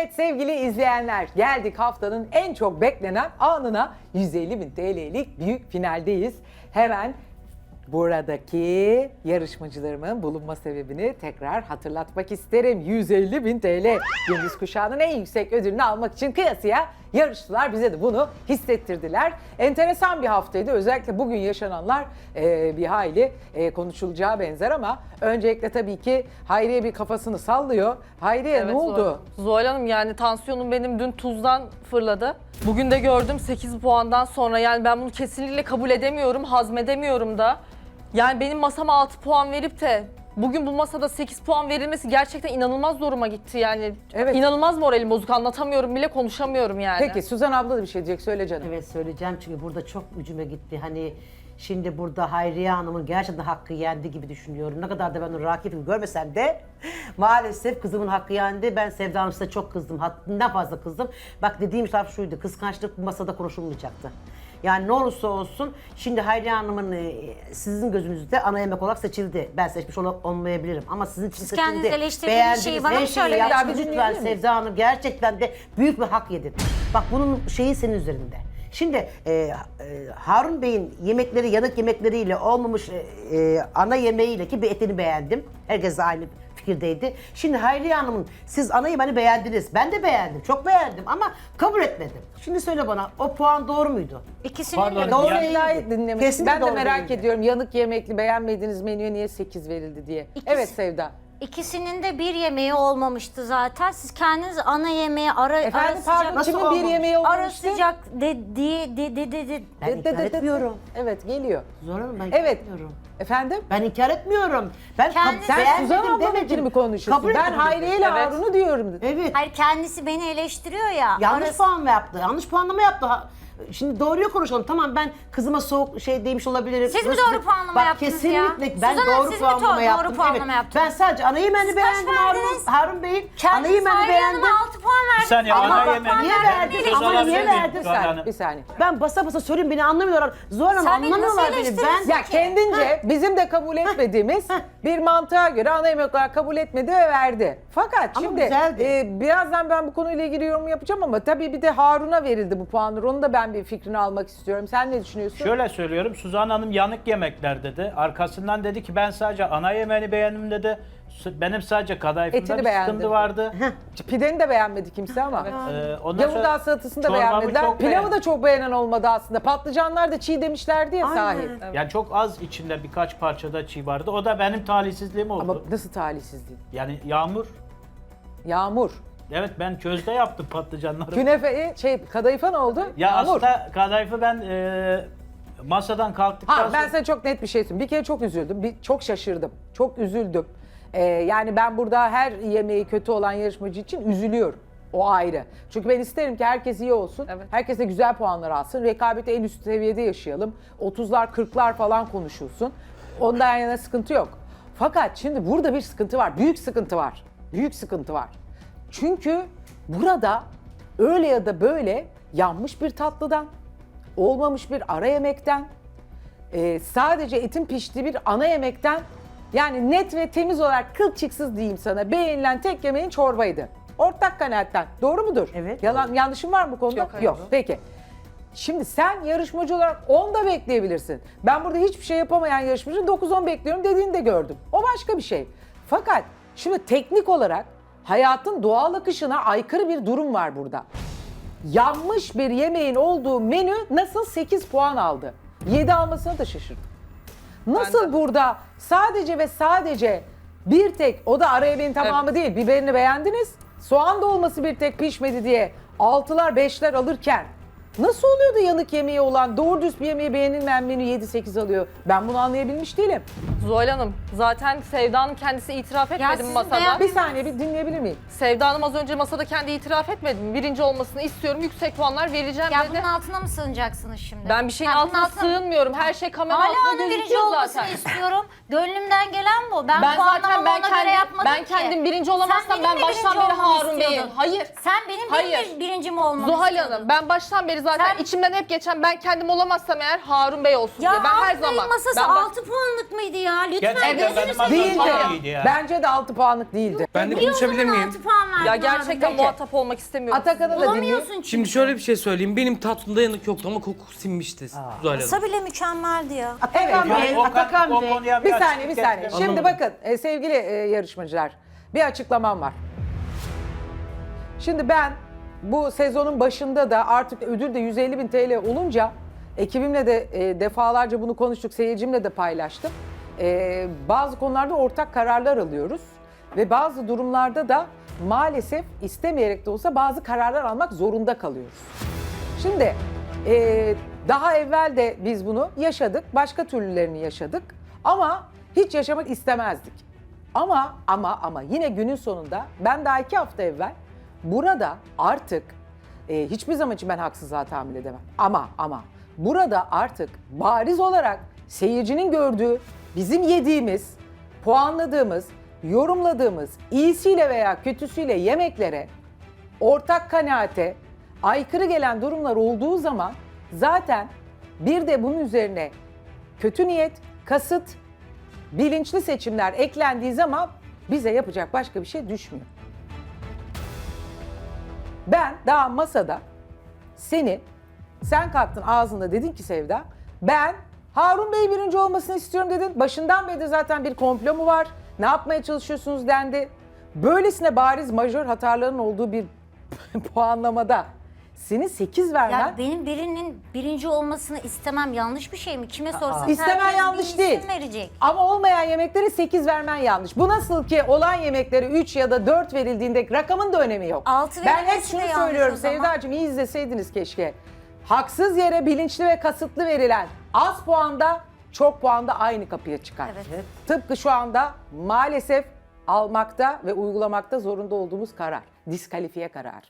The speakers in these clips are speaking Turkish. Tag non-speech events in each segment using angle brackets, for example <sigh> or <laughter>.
Evet sevgili izleyenler geldik haftanın en çok beklenen anına 150 bin TL'lik büyük finaldeyiz. Hemen buradaki yarışmacılarımın bulunma sebebini tekrar hatırlatmak isterim. 150 bin TL Gündüz Kuşağı'nın en yüksek ödülünü almak için kıyasıya yarıştılar. Bize de bunu hissettirdiler. Enteresan bir haftaydı. Özellikle bugün yaşananlar e, bir hayli e, konuşulacağı benzer ama öncelikle tabii ki Hayriye bir kafasını sallıyor. Hayriye ne oldu? Zuhal- Zuhal Hanım yani tansiyonum benim dün tuzdan fırladı. Bugün de gördüm 8 puandan sonra yani ben bunu kesinlikle kabul edemiyorum, hazmedemiyorum da. Yani benim masama 6 puan verip de bugün bu masada 8 puan verilmesi gerçekten inanılmaz zoruma gitti yani. Evet. İnanılmaz moralim bozuk anlatamıyorum bile konuşamıyorum yani. Peki Suzan abla da bir şey diyecek söyle canım. Evet söyleyeceğim çünkü burada çok ucuma gitti. Hani şimdi burada Hayriye Hanım'ın gerçekten hakkı yendi gibi düşünüyorum. Ne kadar da ben onu rakibim görmesem de <laughs> maalesef kızımın hakkı yendi. Ben Sevda Hanım size çok kızdım. Haddinden fazla kızdım. Bak dediğim laf şuydu. Kıskançlık bu masada konuşulmayacaktı. Yani ne olursa olsun şimdi Hayriye Hanım'ın e, sizin gözünüzde ana yemek olarak seçildi. Ben seçmiş ol- olmayabilirim ama sizin için seçildi. kendiniz eleştirdiğiniz Beğendiniz, şeyi bana her mı şeyi söyleyin? yaptınız. Ya bir Lütfen? Sevda Hanım gerçekten de büyük bir hak yedin. Bak bunun şeyi senin üzerinde. Şimdi e, e, Harun Bey'in yemekleri yanık yemekleriyle olmamış e, e, ana yemeğiyle ki bir etini beğendim. Herkes de aynı fikirdeydi. Şimdi Hayriye Hanım'ın siz ana yemeğini beğendiniz. Ben de beğendim. Çok beğendim ama kabul etmedim. Şimdi söyle bana o puan doğru muydu? İkisinin Pardon, de Doğru Ya- değildi. Seda'yı dinlemek Kesinlikle Ben de doğru merak değildi. ediyorum. Yanık yemekli beğenmediğiniz menüye niye 8 verildi diye. İkisi- Evet Sevda. ikisinin de bir yemeği olmamıştı zaten. Siz kendiniz ana yemeği ara Efendim ara pardon sıcak Nasıl kimin bir olmamış? yemeği ara olmamıştı? sıcak dedi de de de de. Ben De- de- inkar de- de- etmiyorum. Evet geliyor. Zor Hanım ben inkar Evet. etmiyorum. Efendim? Ben inkar etmiyorum. Ben Kendisi- Sen beğenmedim Suzan ablanın için mi konuşuyorsun? Kabul ben. Hayriye ile Evet. Harun'u diyorum. Evet. Hayır kendisi beni eleştiriyor ya. Yanlış arası- puan mı yaptı? Yanlış puanlama yaptı. Ha- Şimdi doğruyu konuşalım. Tamam ben kızıma soğuk şey demiş olabilirim. Siz mi doğru puanlama Bak, yaptınız kesinlikle ya? ben Suzan Hanım, doğru siz mi puanlama doğru yaptım. puanlama evet. yaptınız? Ben sadece ana yemeğini beğendim Harun, verdiniz? Harun Bey'in. Ana Kendiniz yemeğini Hayriye beğendim. Hanım'a 6 puan verdiniz. saniye, Ama ana bak, yemeğini- puan Niye verdin? Ama niye verdin? Bir saniye, Hanım. bir saniye. Ben basa basa söyleyeyim beni anlamıyorlar. Zuhal Hanım Sen beni anlamıyorlar nasıl beni. eleştirirsin? Ben Ya kendince bizim de kabul etmediğimiz bir mantığa göre ana yemek olarak kabul etmedi ve verdi. Fakat Ama şimdi güzeldi. e, birazdan ben bu konuyla ilgili yorum yapacağım ama tabii bir de Harun'a verildi bu puanlar. Onu da ben bir fikrini almak istiyorum. Sen ne düşünüyorsun? Şöyle söylüyorum, Suzan Hanım yanık yemekler dedi. Arkasından dedi ki ben sadece ana yemeğini beğendim dedi. Benim sadece kadayıfımda Etini bir beğendim. sıkıntı vardı. Pideni de beğenmedi kimse ama. Ee, ondan sonra salatasını da çorbamı beğenmediler. çok Pilavı beğendim. da çok beğenen olmadı aslında. Patlıcanlar da çiğ demişlerdi ya Aynen. sahip. Yani çok az içinde birkaç parçada çiğ vardı. O da benim talihsizliğim oldu. Ama nasıl talihsizliği? Yani yağmur. Yağmur. Evet ben közde yaptım patlıcanları. Künefe, şey kadayıfa ne oldu? ya Yağmur. aslında kadayıfı ben e, masadan kalktıktan Ha sonra... ben sana çok net bir şey söyleyeyim. Bir kere çok üzüldüm. Bir, çok şaşırdım. Çok üzüldüm. Ee, yani ben burada her yemeği kötü olan yarışmacı için üzülüyorum. O ayrı. Çünkü ben isterim ki herkes iyi olsun. Evet. Herkes de güzel puanlar alsın. Rekabeti en üst seviyede yaşayalım. 30'lar 40'lar falan konuşulsun. Ondan yana sıkıntı yok. Fakat şimdi burada bir sıkıntı var. Büyük sıkıntı var. Büyük sıkıntı var. Çünkü burada öyle ya da böyle yanmış bir tatlıdan, olmamış bir ara yemekten, e, sadece etin piştiği bir ana yemekten yani net ve temiz olarak kılçıksız diyeyim sana beğenilen tek yemeğin çorbaydı. Ortak kanaatten. Doğru mudur? Evet. Yalan, yanlışım var mı bu konuda? Yok, hayır. Peki. Şimdi sen yarışmacı olarak 10 da bekleyebilirsin. Ben burada hiçbir şey yapamayan yarışmacı 9-10 bekliyorum dediğini de gördüm. O başka bir şey. Fakat şimdi teknik olarak hayatın doğal akışına aykırı bir durum var burada yanmış bir yemeğin olduğu menü nasıl 8 puan aldı? 7 almasına da şaşırdım. Nasıl burada sadece ve sadece bir tek o da ara yemeğin tamamı değil biberini beğendiniz. Soğan da olması bir tek pişmedi diye 6'lar 5'ler alırken nasıl oluyor da yanık yemeği olan doğru düz bir yemeği beğenilmeyen menü 7-8 alıyor? Ben bunu anlayabilmiş değilim. Zuhal Hanım zaten Sevda Hanım kendisi itiraf etmedi mi masada. beğen- Bir saniye bir dinleyebilir miyim? Sevda Hanım az önce masada kendi itiraf etmedi mi? Birinci olmasını istiyorum, yüksek puanlar vereceğim Ya dedi. bunun altına mı sığınacaksınız şimdi? Ben bir şeyin Ha, bunun altına sığınmıyorum. Her şey kamera Hala altında onun birinci gözüküyor olmasını zaten. istiyorum. Gönlümden gelen bu. Ben, Ben zaten ben göre kendim yapmadım ben ki. kendim birinci olamazsam ben de baştan birinci beri olmamı Harun Bey'im. istiyordun. Hayır. Sen benim Hayır. Hayır. birincim olmamı Zuhal istiyordun. Hanım ben baştan beri zaten Sen- içimden hep geçen ben kendim olamazsam eğer Harun Bey olsun Ya diye. Ben her Bey'in zaman. masası ben bak- 6 puanlık mıydı ya? Ya. Lütfen Gerçekten gözünü seveyim. Değildi. çok iyiydi ya. Bence de 6 puanlık değildi. Ben de Niye o konuşabilir zaman miyim? altı puan verdin Ya abi? gerçekten Peki. muhatap olmak istemiyorum. Atakan'ı da dinleyeyim. Çünkü. Şimdi şöyle bir şey söyleyeyim. Benim tatlımda yanık yoktu ama koku sinmişti Zuhal Hanım. Masa bile mükemmeldi ya. Atakan Evet, Bey, o, Atakan o Bey. konuya Bir saniye bir saniye. getirelim. Şimdi Anlamadım. bakın e, sevgili e, yarışmacılar bir açıklamam var. Şimdi ben bu sezonun başında da artık ödül de 150 bin TL olunca ekibimle de e, defalarca bunu konuştuk, seyircimle de paylaştım. E, bazı konularda ortak kararlar alıyoruz ve bazı durumlarda da maalesef istemeyerek de olsa bazı kararlar almak zorunda kalıyoruz. Şimdi e, daha evvel de biz bunu yaşadık. Başka türlülerini yaşadık. Ama hiç yaşamak istemezdik. Ama ama ama yine günün sonunda ben daha iki hafta evvel burada artık e, hiçbir zaman için ben haksızlığa tahammül edemem. Ama ama burada artık bariz olarak seyircinin gördüğü, bizim yediğimiz, puanladığımız, yorumladığımız iyisiyle veya kötüsüyle yemeklere ortak kanaate aykırı gelen durumlar olduğu zaman zaten bir de bunun üzerine kötü niyet, kasıt, bilinçli seçimler eklendiği zaman bize yapacak başka bir şey düşmüyor. Ben daha masada seni sen kalktın ağzında dedin ki Sevda ben Harun Bey birinci olmasını istiyorum dedin. Başından beri de zaten bir komplo mu var? Ne yapmaya çalışıyorsunuz dendi. Böylesine bariz majör hataların olduğu bir <laughs> puanlamada senin 8 vermen Ya benim birinin birinci olmasını istemem yanlış bir şey mi? Kime sorsan İstemen herkes yanlış bir isim değil. verecek. Ama olmayan yemeklere 8 vermen yanlış. Bu nasıl ki olan yemeklere 3 ya da 4 verildiğinde rakamın da önemi yok. Altı ben hep verilmesi şunu de yanlış söylüyorum zaman. Sevdacığım iyi izleseydiniz keşke. Haksız yere bilinçli ve kasıtlı verilen az puanda çok puanda aynı kapıya çıkar. Evet. Tıpkı şu anda maalesef almakta ve uygulamakta zorunda olduğumuz karar. Diskalifiye kararı.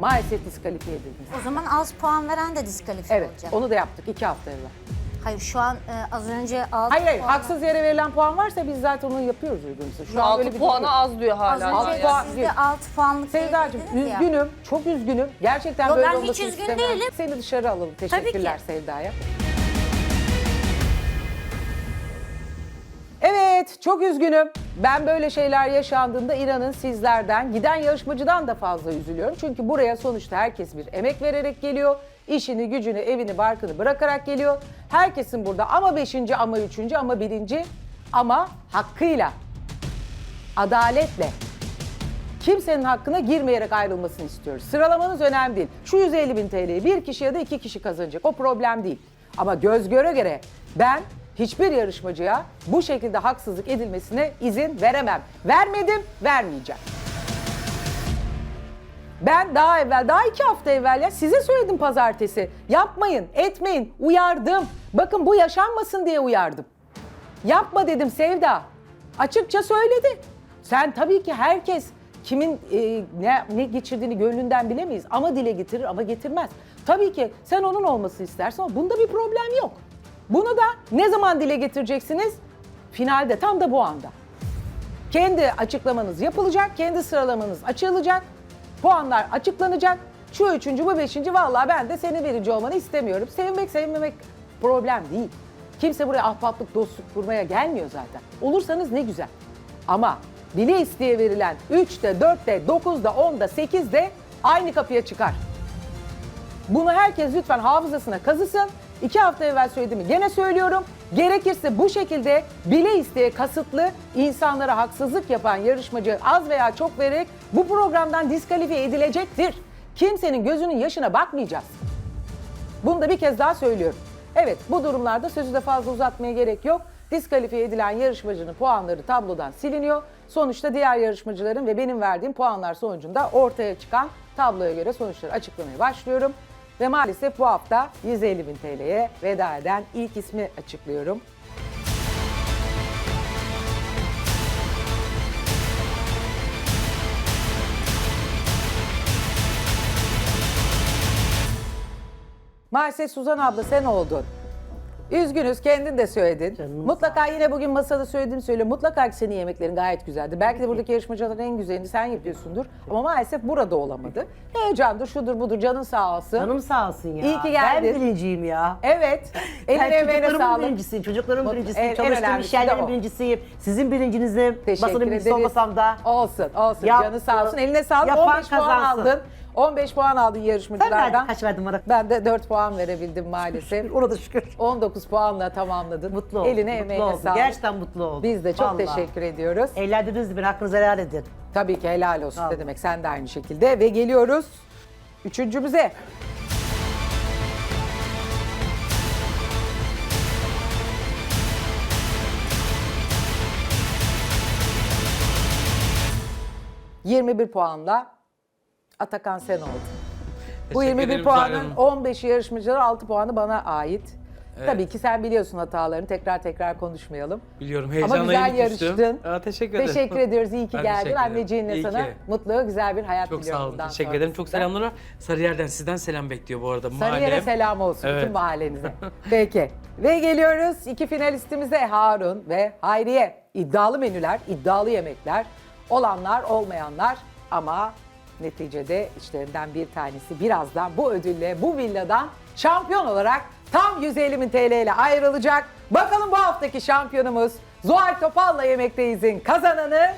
Maalesef diskalifiye edildiniz. O zaman az puan veren de diskalifiye Evet, olacak. onu da yaptık iki hafta evvel. Hayır şu an e, az önce altı Hayır hayır haksız yere verilen puan varsa biz zaten onu yapıyoruz uygunsa. Şu an 6 öyle bir puana durum yok. az diyor Az hala. Önce puan siz de 6 puanlık Sevdacığım dediniz ya. üzgünüm, çok üzgünüm. Gerçekten Yo, böyle ben hiç olmasını üzgün istemem. değilim. Seni dışarı alalım. Tabii Teşekkürler ki. Sevda'ya. Evet, çok üzgünüm. Ben böyle şeyler yaşandığında inanın sizlerden, giden yarışmacıdan da fazla üzülüyorum. Çünkü buraya sonuçta herkes bir emek vererek geliyor. İşini, gücünü, evini, barkını bırakarak geliyor. Herkesin burada ama beşinci, ama üçüncü, ama birinci, ama hakkıyla, adaletle, kimsenin hakkına girmeyerek ayrılmasını istiyoruz. Sıralamanız önemli değil. Şu 150 bin TL'yi bir kişi ya da iki kişi kazanacak. O problem değil. Ama göz göre göre ben hiçbir yarışmacıya bu şekilde haksızlık edilmesine izin veremem. Vermedim, vermeyeceğim. Ben daha evvel, daha iki hafta evvel ya size söyledim pazartesi. Yapmayın, etmeyin, uyardım. Bakın bu yaşanmasın diye uyardım. Yapma dedim Sevda. Açıkça söyledi. Sen tabii ki herkes kimin e, ne, ne geçirdiğini gönlünden bilemeyiz. Ama dile getirir ama getirmez. Tabii ki sen onun olmasını istersin ama bunda bir problem yok. Bunu da ne zaman dile getireceksiniz? Finalde tam da bu anda. Kendi açıklamanız yapılacak, kendi sıralamanız açılacak, puanlar açıklanacak. Şu üçüncü, bu beşinci vallahi ben de senin birinci olmanı istemiyorum. Sevmek, sevmemek problem değil. Kimse buraya ahbaplık, dostluk kurmaya gelmiyor zaten. Olursanız ne güzel. Ama bile isteye verilen 3'te, 4'te, 9'da, 10'da, 8'de aynı kapıya çıkar. Bunu herkes lütfen hafızasına kazısın. İki hafta evvel söylediğimi gene söylüyorum. Gerekirse bu şekilde bile isteye kasıtlı insanlara haksızlık yapan yarışmacı az veya çok vererek bu programdan diskalifiye edilecektir. Kimsenin gözünün yaşına bakmayacağız. Bunu da bir kez daha söylüyorum. Evet bu durumlarda sözü de fazla uzatmaya gerek yok. Diskalifiye edilen yarışmacının puanları tablodan siliniyor. Sonuçta diğer yarışmacıların ve benim verdiğim puanlar sonucunda ortaya çıkan tabloya göre sonuçları açıklamaya başlıyorum. Ve maalesef bu hafta 150 bin TL'ye veda eden ilk ismi açıklıyorum. Maalesef Suzan abla sen oldun. Üzgünüz kendin de söyledin. Canım Mutlaka yine bugün masada söylediğim söyle. Mutlaka ki senin yemeklerin gayet güzeldi. Belki de buradaki yarışmacıların en güzelini sen yapıyorsundur. Ama maalesef burada olamadı. Heyecandır, şudur budur, canın sağ olsun. Canım sağ olsun ya. İyi ki geldin. Ben birinciyim ya. Evet. Ben Eline emeğine çocuklarımın sağlık. birincisiyim, çocuklarımın birincisiyim, en- çalıştığım iş de yerlerin o. birincisiyim. Sizin birincinizdeyim. Teşekkür Masanın birincisi olmasam da. Olsun, olsun. Yaptım. Canı sağ olsun. Eline sağlık. Yapan 15 puan kazansın. aldın. 15 puan aldın Sen yarışmacılardan. verdin, kaç verdin bana? Ben de 4 puan verebildim maalesef. <laughs> Ona da şükür. 19 puanla tamamladın. Mutlu oldum. Eline mutlu emeğine oldum. sağlık. Gerçekten mutlu oldum. Biz de çok Vallahi. teşekkür ediyoruz. Eğlendiniz beni, hakkınızı helal edin. Tabii ki helal olsun Sağ ne olun. demek. Sen de aynı şekilde. Ve geliyoruz üçüncümüze. ...21 puanla Atakan sen oldun. Bu Teşekkür 21 ederim Zuhal puanın Hanım. 15 yarışmacılar 6 puanı bana ait. Tabii ki sen biliyorsun hatalarını tekrar tekrar konuşmayalım. Biliyorum Ama heyecanla güzel yarıştın. Aa, teşekkür ederim. Teşekkür ediyoruz. İyi ki Ben geldin. ederim. Anneciğinle İyi sana ki. mutlu, güzel bir hayat Çok diliyorum. sağ olun. bundan Teşekkür ederim. Çok sonrasında. selamlar var. Sarıyer'den sizden selam bekliyor bu arada. Sarıyer'e Mahallem. selam olsun Evet. bütün mahallenize. <laughs> Peki. Ve geliyoruz iki finalistimize Harun ve Hayriye. İddialı menüler, iddialı yemekler. Olanlar, olmayanlar ama neticede içlerinden bir tanesi birazdan bu ödülle, bu villadan şampiyon olarak tam 150 bin TL ile ayrılacak. Bakalım bu haftaki şampiyonumuz Zuhal Topal'la Yemekteyiz'in kazananı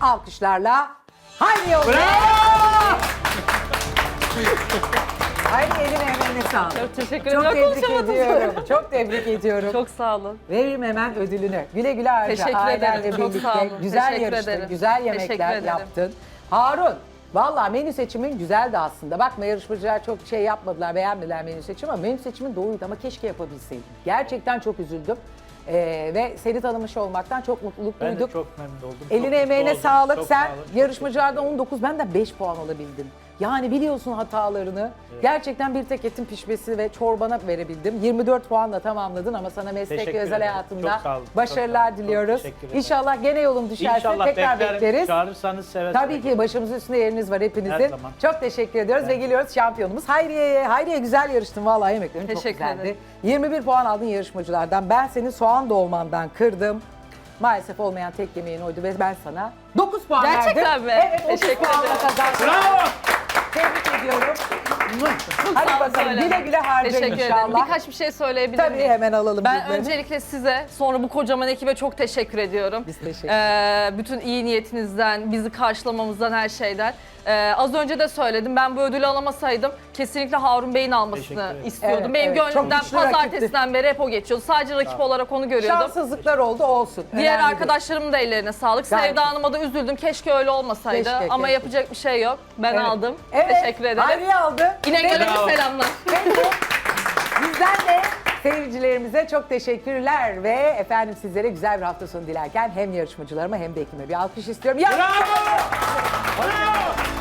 alkışlarla Hayri oldu. <laughs> Hayri eline emeğine sağlık. Çok teşekkür Çok ederim. tebrik Konuşamadım. ediyorum. <laughs> Çok tebrik ediyorum. Çok sağ olun. Veririm hemen ödülünü. Güle güle harca. Teşekkür Ailenle ederim. Çok birlikte. sağ olun. Güzel Teşekkür yarıştın. ederim. Güzel Teşekkür yemekler ederim. yaptın. Harun. Valla menü seçimin güzeldi aslında. Bakma yarışmacılar çok şey yapmadılar, beğenmediler menü seçimi ama menü seçimin doğruydu ama keşke yapabilseydim. Gerçekten çok üzüldüm. Ee, ve seni tanımış olmaktan çok mutluluk Ben de duyduk. çok memnun oldum. çok Eline mutlu emeğine oldum. sağlık. Çok Sen sağ olun. Çok yarışmacılardan 19, ben de 5 puan olabildin. Yani biliyorsun hatalarını. Gerçekten bir tek etin pişmesi ve çorbana verebildim. 24 puanla tamamladın ama sana meslek Teşekkür ve özel ederim. hayatında Çok sağ olun, çok başarılar olun. Çok diliyoruz. teşekkür ederim. İnşallah gene yolun düşerse İnşallah tekrar beklerim. bekleriz. Çağırırsanız seve Tabii seve ki başımızın üstünde yeriniz var hepinizin. Her zaman. Çok teşekkür ediyoruz ve geliyoruz şampiyonumuz Hayriye'ye. Hayriye güzel yarıştın vallahi yemeklerin çok Teşekkür güzeldi. ederim. 21 puan aldın yarışmacılardan. Ben seni soğan dolmandan kırdım. Maalesef olmayan tek yemeğin oydu ve ben sana 9 puan Gerçekten verdim. mi? Evet 30 Teşekkür puanla ederim. kazandın. Bravo! Tebrik ediyorum. Sağ Hadi olun, bakalım söyle. güle güle harca Teşekkür ederim. inşallah. Birkaç bir şey söyleyebilir Tabii miyim? hemen alalım. Ben bizleri. öncelikle size, sonra bu kocaman ekibe çok teşekkür ediyorum. Biz teşekkür Ee, bütün iyi niyetinizden, bizi karşılamamızdan, her şeyden. Ee, az önce de söyledim, ben bu ödülü alamasaydım kesinlikle Harun Bey'in almasını istiyordum. Evet, Benim evet. Çok gönlümden güçlü rakipti. pazartesiden beri hep o geçiyordu. Sadece rakip olarak onu görüyordum. Şanssızlıklar oldu olsun. Diğer Önemli değil. arkadaşlarımın da ellerine sağlık. Gayet Sevda Hanım'a da üzüldüm. Keşke öyle olmasaydı. Keşke, Ama keşke. yapacak bir şey yok. Ben Evet. aldım. Evet. Teşekkür ederim. Hayriye aldı. İnegöl'e Bravo. bir selamlar. Peki. Bizden de seyircilerimize çok teşekkürler ve efendim sizlere güzel bir hafta sonu dilerken hem yarışmacılarıma hem de ekime bir alkış istiyorum. Ya- Bravo! Bravo!